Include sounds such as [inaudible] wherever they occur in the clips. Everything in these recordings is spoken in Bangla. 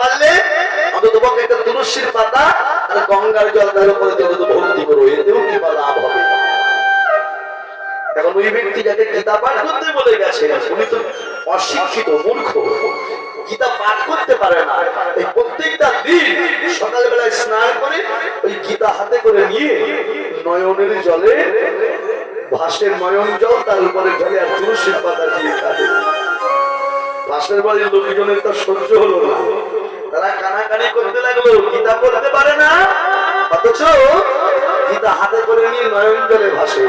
পারলে অন্তত একটা তুলসীর পাতা আর গঙ্গার জল তার উপরে অন্তত ভক্তি করো, এতেও কি বা লাভ হবে? এখন ওই ব্যক্তি যাকে গীতা পাঠ করতে বলে গেছে, উনি তো অশিক্ষিত, মূর্খ। গীতা পাঠ করতে পারে না। এই প্রত্যেকটা দিন সকালবেলায় স্নান করে ওই গীতা হাতে করে নিয়ে নয়নের জলে, ভাসের নয়ন জল তার উপরে ঢেলে আর তুলসীর পাতা দিয়ে খাবে পাশের বাড়ির লোকজনের তো সহ্য হলো না। তারা কানাকানি করতে লাগল, গীতা পড়তে পারে না। অথচ গীতা হাতে করে নিয়ে নয়ন জলে ভাসে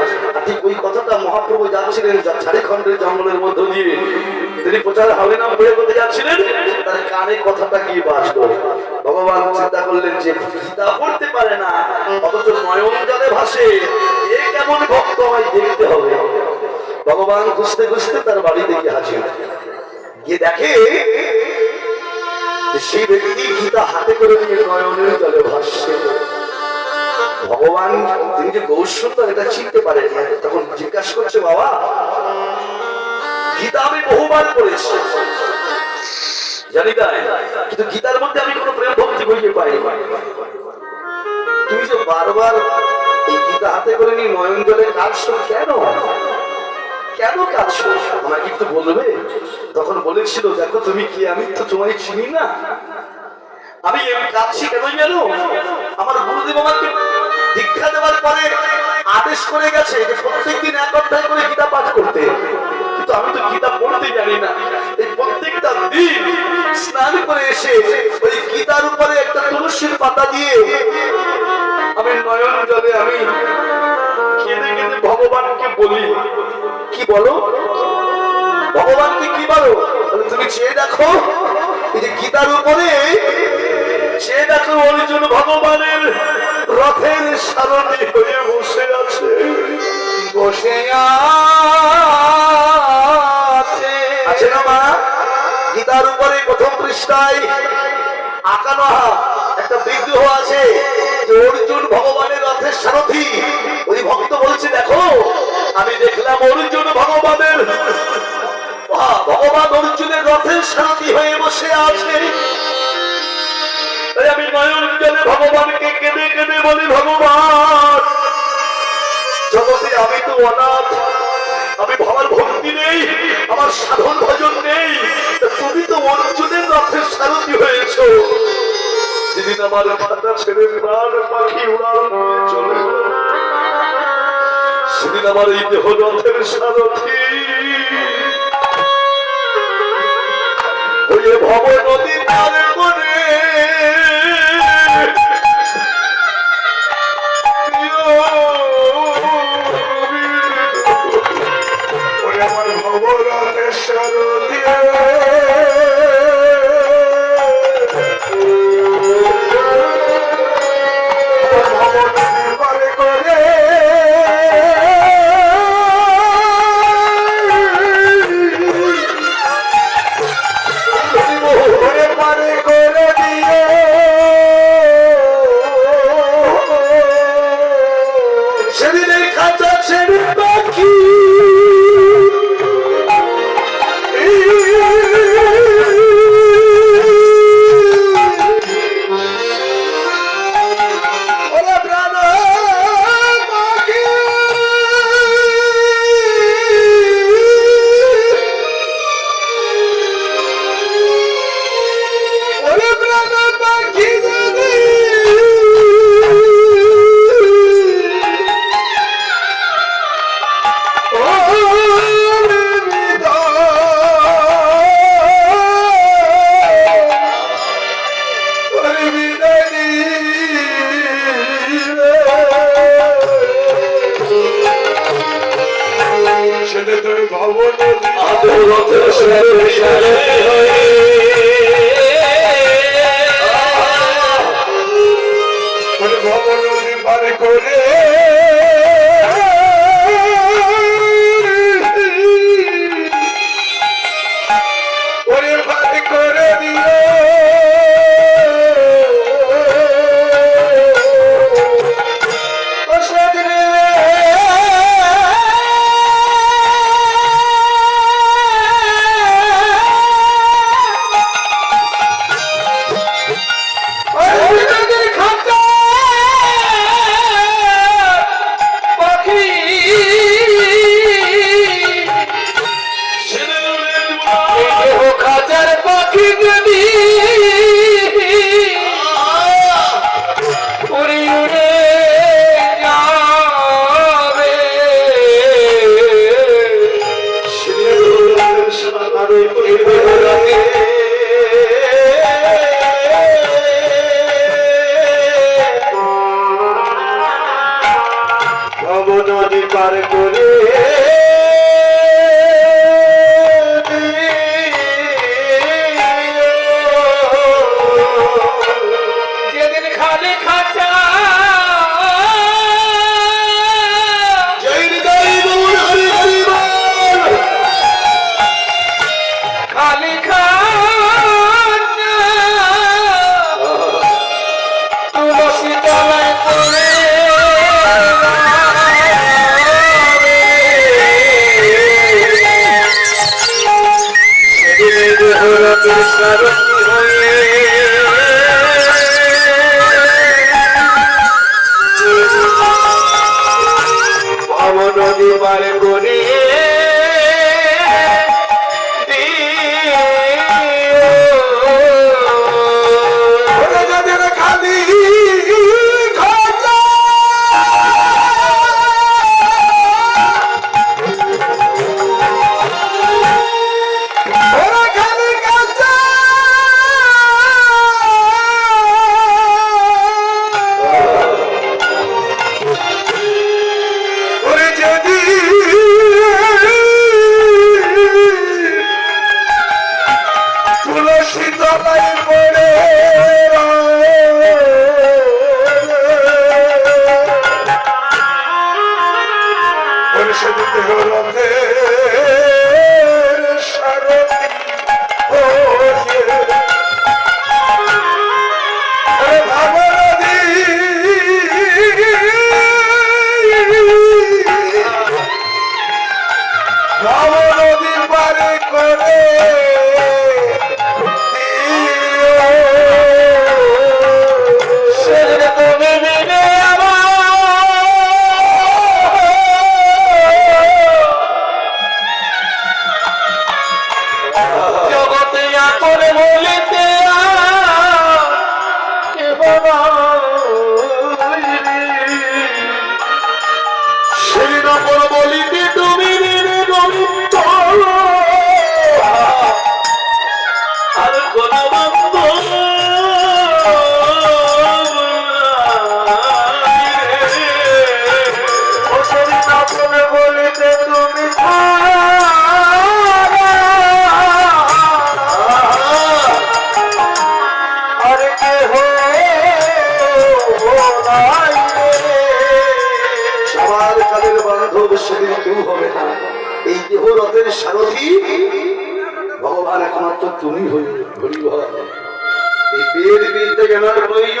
ঠিক ওই কথাটা মহাপ্রভু যাচ্ছিলেন ঝাড়খণ্ডের জঙ্গলের মধ্য দিয়ে। তিনি প্রচার হবে না বয়ে করতে যাচ্ছিলেন, তার কানে কথাটা গিয়ে বাসলো ভগবান চিন্তা করলেন যে, গীতা পড়তে পারে না, অথচ নয়ন জলে ভাসে। এ কেমন ভক্ত হয় দেখতে হবে। ভগবান খুঁজতে খুঁজতে তার বাড়ি থেকে হাসিল গিয়ে দেখে সেই ব্যক্তি গীতা হাতে করে নিয়ে নয়নের জলে ভাসছে ভগবান, তিনি যে গৌর সুন্দর, এটা চিনতে পারেন তখন জিজ্ঞাসা করছে, বাবা, গীতা আমি বহুবার পড়েছি। জানি তাই। কিন্তু গীতার মধ্যে আমি কোনো প্রেম ভক্তি খুঁজে পাই তুমি যে বারবার এই গীতা হাতে করে নিয়ে নয়ন জলে কাঁদছো কেন? কেন কাঁদছো? আমাকে একটু বলবে? তখন বলেছিল, দেখো তুমি কি, আমি তো তোমায় চিনি না। আমি কাঁদছি কেন জানো? আমার গুরুদেব আমাকে দীক্ষা দেওয়ার পরে আদেশ করে গেছে যে প্রত্যেক দিন এক অধ্যায় করে গীতা পাঠ করতে। কিন্তু আমি তো গীতা পড়তে জানি না। এই প্রত্যেকটা দিন স্নান করে এসে ওই গীতার উপরে একটা তুলসীর পাতা দিয়ে আমি নয়ন জলে আমি কেঁদে কেঁদে ভগবানকে বলি বলো? ভগবানকে কি বলো? তুমি চেয়ে দেখো এই যে গীতার উপরে চেয়ে দেখো অর্জুন ভগবানের রথের সারণী হয়ে বসে আছে। বসে আছে। আছে না মা? গীতার উপরে প্রথম পৃষ্ঠায় আঁকানো একটা বিগ্রহ আছে যে অর্জুন ভগবানের রথের সারথি। ওই ভক্ত বলছে দেখো আমি দেখলাম অর্জুন ভগবানের ভগবান অর্জুনের রথের সারথি হয়ে বসে আছে। তাই আমি নয়ন ভগবানকে কেঁদে কেঁদে বলি, ভগবান, জগতে আমি তো অনাথ। আমি ভাবার ভক্তি নেই, আমার সাধন ভজন নেই। তুমি তো অর্জুনের রথের সারথি হয়েছ। যেদিন আমার খাতা ছেড়ে প্রাণ পাখি উড়াল চলে সেদিন আমার এই দেহ রথের সারথি। ওই ভব নদী পারে করে আদরতের সাথে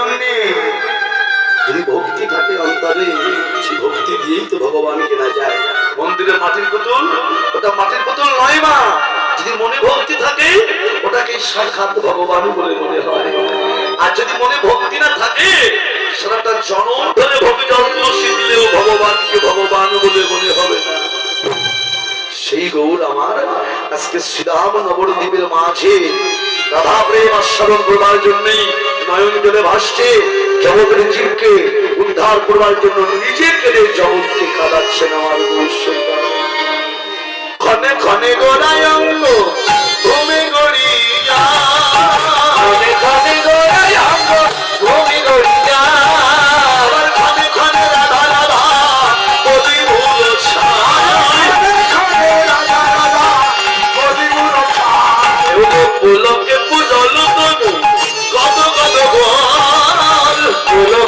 নেই যদি ভক্তি থাকে অন্তরে সেই ভক্তি দিয়েই তো ভগবান কেনা যায়। মন্দিরে মাটির পুতুল? ওটা মাটির পুতুল নয় মা। যদি মনে ভক্তি থাকে ওটাকে সাক্ষাৎ ভগবান বলে মনে হয়। আর যদি মনে ভক্তি না থাকে সারাটা জনম ধরে ভক্তি যন্ত্র শিখলেও ভগবানকে ভগবান বলে মনে হবে না। সেই গৌর আমার আজকে শ্রীরাম নবদ্বীপের মাঝে রাধা প্রেম আস্বাদন করবার জন্যই নয়ন জলে ভাসছে, জগতের জীবকে উদ্ধার করবার জন্য নিজের কেড়ে জগৎকে কাঁদাচ্ছেন আমার গৌরসুন্দর ক্ষণে ক্ষণে গোড়ায় অঙ্গ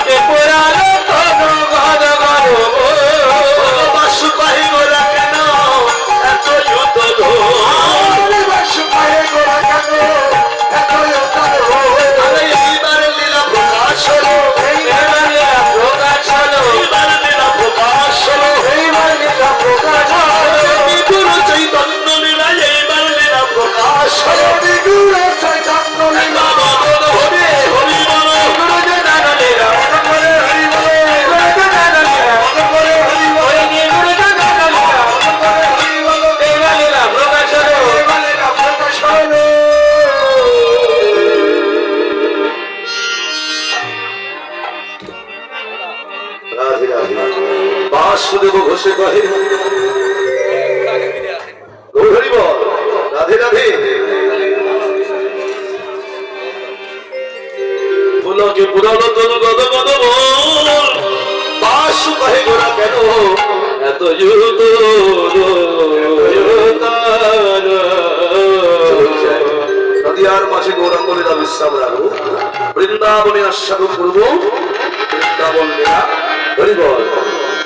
Después ঘোষে কহে। রাধে রাধে। ফুলকে পুরানো তনু গদ গদ বাসু কহে গোরা কেন? এত যুত নদিয়ার মাঝে গৌরাঙ্গলীরা বিশ্রাম রাখব বৃন্দাবনে আস্বাদন করব। বৃন্দাবন লীলা হরি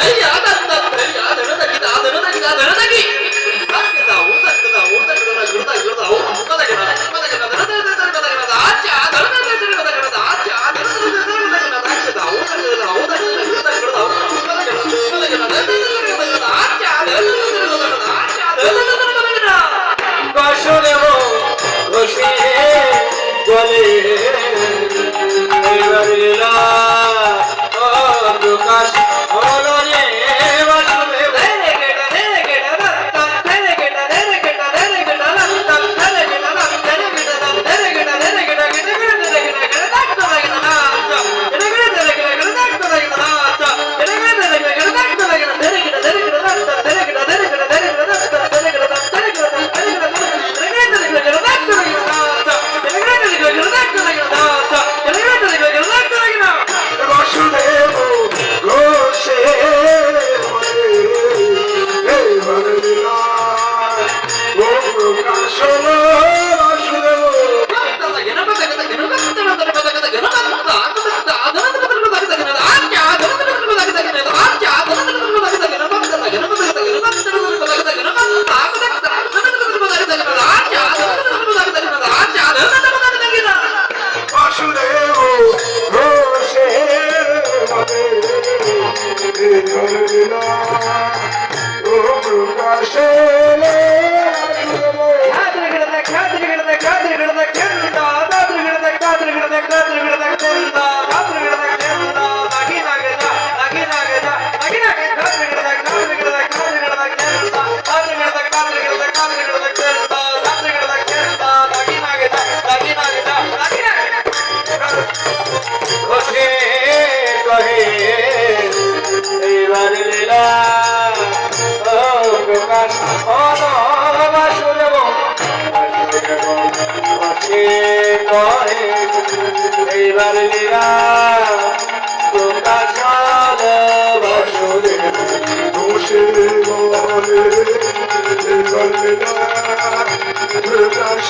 哎 [laughs] 呀 এবার নিলাম প্রকাশ বাসরে বসে মনে এবার নিলাম প্রকাশ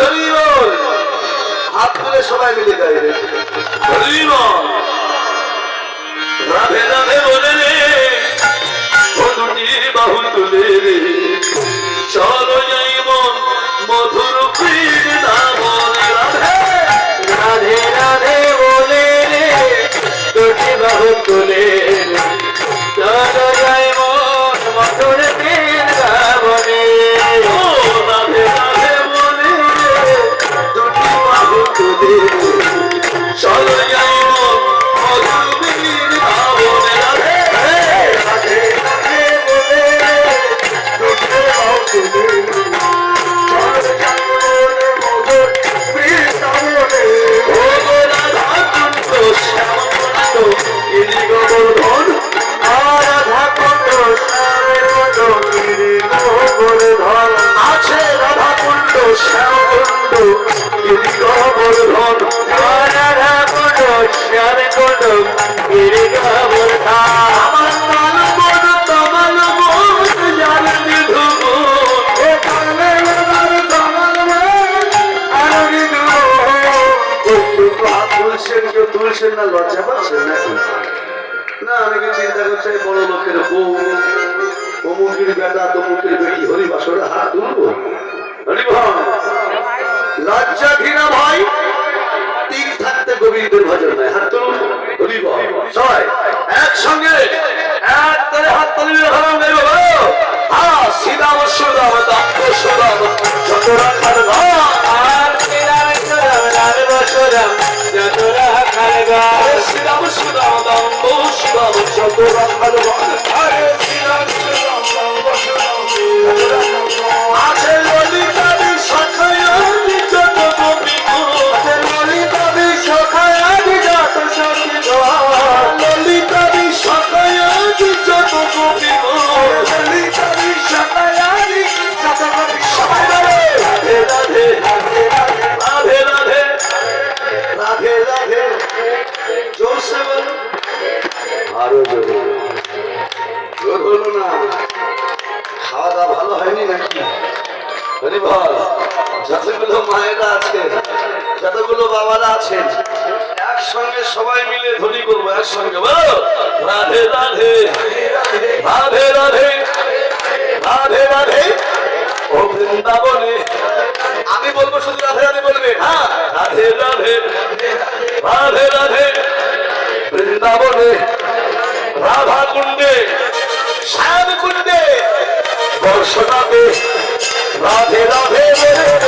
হরিবল হাত তুলে সবাই মিলে গাইবে হরিবল রাধে রাধে বলে রে বাহু তুলে রে। তুলসেন না লজ্জা পাচ্ছেন নাকি না অনেকে চিন্তা করছে বড় লোকের বউ? অমুকের বেটা, তমুকের বেটি, হরিবাসরা হাত তুলবো? হরিভাই লজ্জা ঘৃণা ভাই। গোবিন্দের ভজন হয় হাত তুলুন। হরি সবাই একসঙ্গে সীতা সুদাম দক্ষ সুদাম চতুরা খারগ আর সুরাম চতুরা খারগ সীতাম সুদাম দম্ব সুদাম চতুরা খারগ আরে সীতাম সুদাম দম্ব সুদাম আছে রাগের সঙ্গে বলো, রাধে রাধে। রাধে রাধে। রাধে রাধে। ও বৃন্দাবনে। আমি বলব শুধু রাধে রাধে বলবে। হ্যাঁ রাধে রাধে। রাধে রাধে। বৃন্দাবনে। রাধা কুণ্ডে। শ্যাম কুণ্ডে। বর্ষটাতে রাধে রাধে।